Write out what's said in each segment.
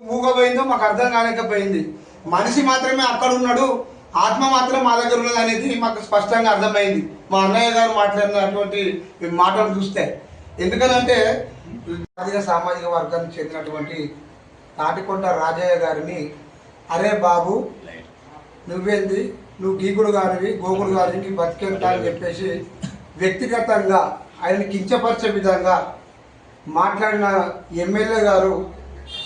మూగపోయిందో మాకు అర్థం కాలేకపోయింది. మనిషి మాత్రమే అక్కడ ఉన్నాడు ఆత్మ మాత్రం మా దగ్గర ఉన్నది అనేది మాకు స్పష్టంగా అర్థమైంది. మా అన్నయ్య గారు మాట్లాడినటువంటి మాటలు చూస్తే. ఎందుకనంటే సామాజిక సామాజిక వర్గానికి చెందినటువంటి తాటికొండ రాజయ్య గారిని అరే బాబు నువ్వేంది? నువ్వు గీకుడు గారివి గోకుడు గారికి బతికెళ్తా అని చెప్పేసి వ్యక్తిగతంగా ఆయన కించపరిచే విధంగా మాట్లాడిన ఎమ్మెల్యే గారు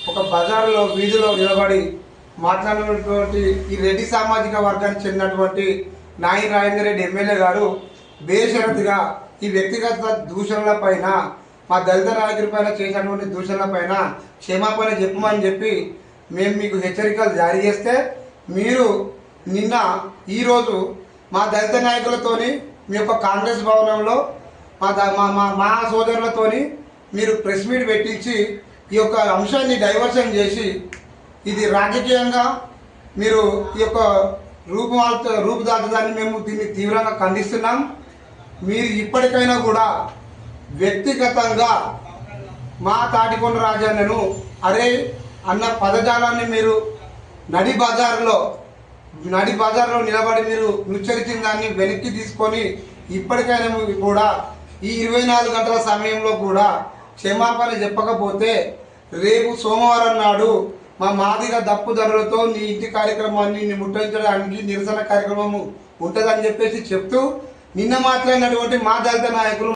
ఒక బజార్లో వీధిలో నిలబడి మాట్లాడినటువంటి ఈ రెడ్డి సామాజిక వర్గానికి చెందినటువంటి నాయి రాజేంద్ర రెడ్డి ఎమ్మెల్యే గారు బేషరతుగా ఈ వ్యక్తిగత దూషణల పైన మా దళిత నాయకుడి పైన చేసినటువంటి దూషణల పైన క్షమాపణ చెప్పమని చెప్పి మేము మీకు హెచ్చరికలు జారీ చేస్తే మీరు నిన్న ఈరోజు మా దళిత నాయకులతోని మీ యొక్క కాంగ్రెస్ భవనంలో మా మా మా మా సోదరులతోని మీరు ప్రెస్ మీట్ పెట్టించి ఈ యొక్క అంశాన్ని డైవర్షన్ చేసి ఇది రాజకీయంగా మీరు ఈ యొక్క రూపు రూపుదాల్చడాన్ని మేము దీన్ని తీవ్రంగా ఖండిస్తున్నాం. మీరు ఇప్పటికైనా కూడా వ్యక్తిగతంగా మా తాటికొండ రాజన్నను అరే అన్న పదజాలాన్ని మీరు నడి బజార్లో నడి బజార్లో నిలబడి మీరు నుచ్చరించిన దాన్ని వెనక్కి తీసుకొని ఇప్పటికైనా కూడా ఈ ఇరవై నాలుగు గంటల సమయంలో కూడా క్షమాపణ చెప్పకపోతే రేపు సోమవారం నాడు మా మాదిగ దప్పు ధరలతో నీ ఇంటి కార్యక్రమాన్ని నీ ముట్టడించడానికి నిరసన కార్యక్రమము ఉంటుందని చెప్పేసి చెప్తూ నిన్న మాట్లాడినటువంటి మా దళిత నాయకులు